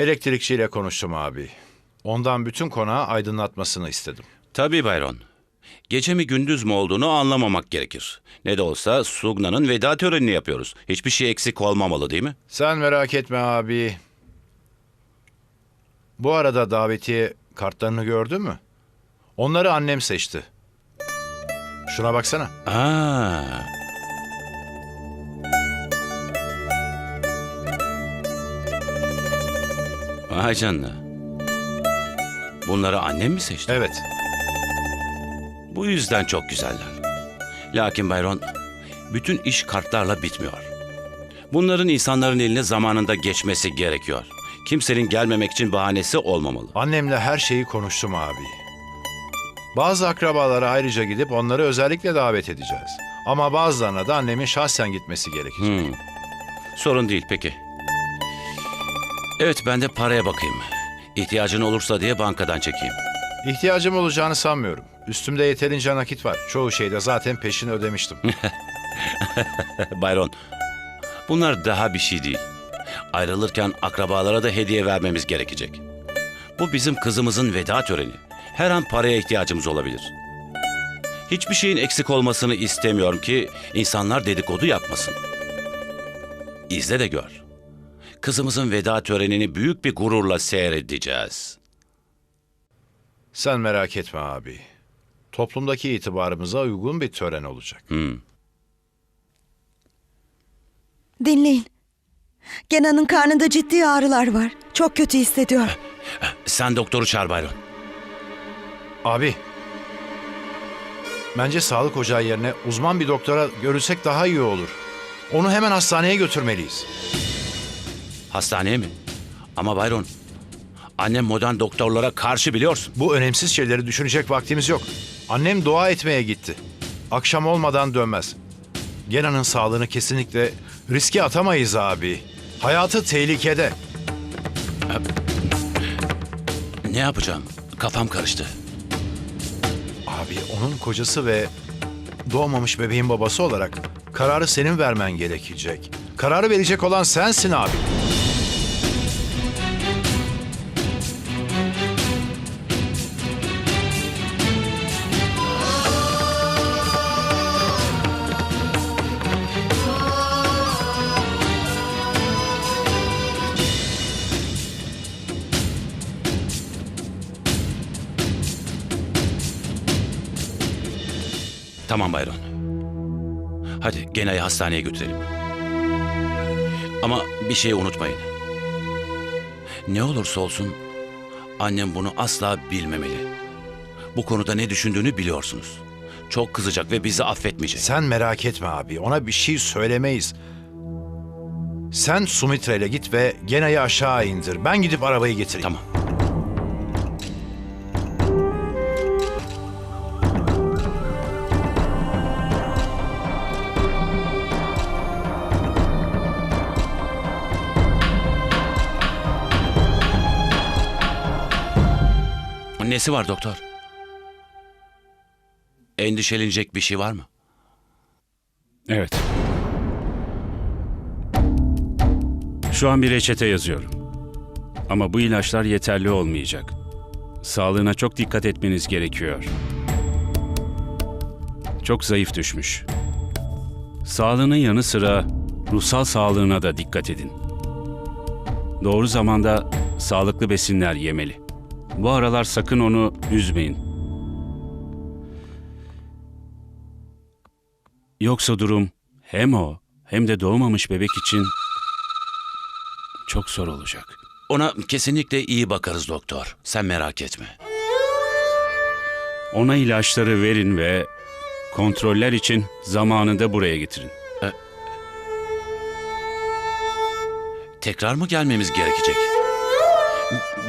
Elektrikçiyle konuştum abi. Ondan bütün konağı aydınlatmasını istedim. Tabii Bayron. Gece mi gündüz mü olduğunu anlamamak gerekir. Ne de olsa Sugna'nın veda törenini yapıyoruz. Hiçbir şey eksik olmamalı değil mi? Sen merak etme abi. Bu arada davetiye kartlarını gördün mü? Onları annem seçti. Şuna baksana. Aa. Vay canına. Bunları annem mi seçti? Evet. Bu yüzden çok güzeller. Lakin Bayron, bütün iş kartlarla bitmiyor. Bunların insanların eline zamanında geçmesi gerekiyor. Kimsenin gelmemek için bahanesi olmamalı. Annemle her şeyi konuştum abi. Bazı akrabalara ayrıca gidip onları özellikle davet edeceğiz. Ama bazılarına da annemin şahsen gitmesi gerekecek. Hmm. Sorun değil peki. Evet ben de paraya bakayım. İhtiyacın olursa diye bankadan çekeyim. İhtiyacım olacağını sanmıyorum. Üstümde yeterince nakit var. Çoğu şeyde zaten peşini ödemiştim. Bayron, bunlar daha bir şey değil. Ayrılırken akrabalara da hediye vermemiz gerekecek. Bu bizim kızımızın veda töreni. Her an paraya ihtiyacımız olabilir. Hiçbir şeyin eksik olmasını istemiyorum ki insanlar dedikodu yapmasın. İzle de gör. Kızımızın veda törenini büyük bir gururla seyredeceğiz. Sen merak etme abi. Toplumdaki itibarımıza uygun bir tören olacak. Dinleyin. Gena'nın karnında ciddi ağrılar var. Çok kötü hissediyor. Sen doktoru çağır Bayron. Abi. Bence sağlık ocağı yerine uzman bir doktora görülsek daha iyi olur. Onu hemen hastaneye götürmeliyiz. Hastaneye mi? Ama Bayron, annem modern doktorlara karşı biliyorsun. Bu önemsiz şeyleri düşünecek vaktimiz yok. Annem dua etmeye gitti. Akşam olmadan dönmez. Gena'nın sağlığını kesinlikle riske atamayız abi. Hayatı tehlikede. Ne yapacağım? Kafam karıştı. Abi onun kocası ve doğmamış bebeğin babası olarak kararı senin vermen gerekecek. Kararı verecek olan sensin abi. Tamam Bayron. Hadi Gena'yı hastaneye götürelim. Ama bir şey unutmayın. Ne olursa olsun annem bunu asla bilmemeli. Bu konuda ne düşündüğünü biliyorsunuz. Çok kızacak ve bizi affetmeyecek. Sen merak etme abi. Ona bir şey söylemeyiz. Sen Sumitra ile git ve Gena'yı aşağı indir. Ben gidip arabayı getireyim. Tamam. Nesi var doktor? Endişelenecek bir şey var mı? Evet. Şu an bir reçete yazıyorum. Ama bu ilaçlar yeterli olmayacak. Sağlığına çok dikkat etmeniz gerekiyor. Çok zayıf düşmüş. Sağlığının yanı sıra ruhsal sağlığına da dikkat edin. Doğru zamanda sağlıklı besinler yemeli. Bu aralar sakın onu üzmeyin. Yoksa durum hem o hem de doğmamış bebek için çok zor olacak. Ona kesinlikle iyi bakarız doktor. Sen merak etme. Ona ilaçları verin ve kontroller için zamanında buraya getirin. Tekrar mı gelmemiz gerekecek?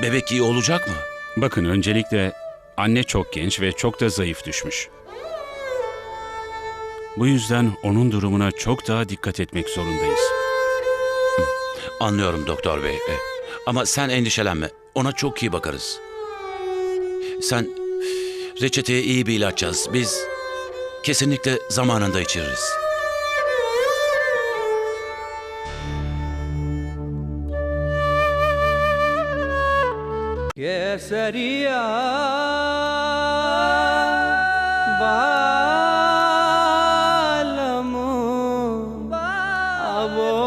Bebek iyi olacak mı? Bakın öncelikle anne çok genç ve çok da zayıf düşmüş. Bu yüzden onun durumuna çok daha dikkat etmek zorundayız. Anlıyorum doktor bey. E, Ama sen endişelenme. Ona çok iyi bakarız. Sen reçeteye iyi bir ilaç yaz. Biz kesinlikle zamanında içiririz. ¿Qué sería? Bye.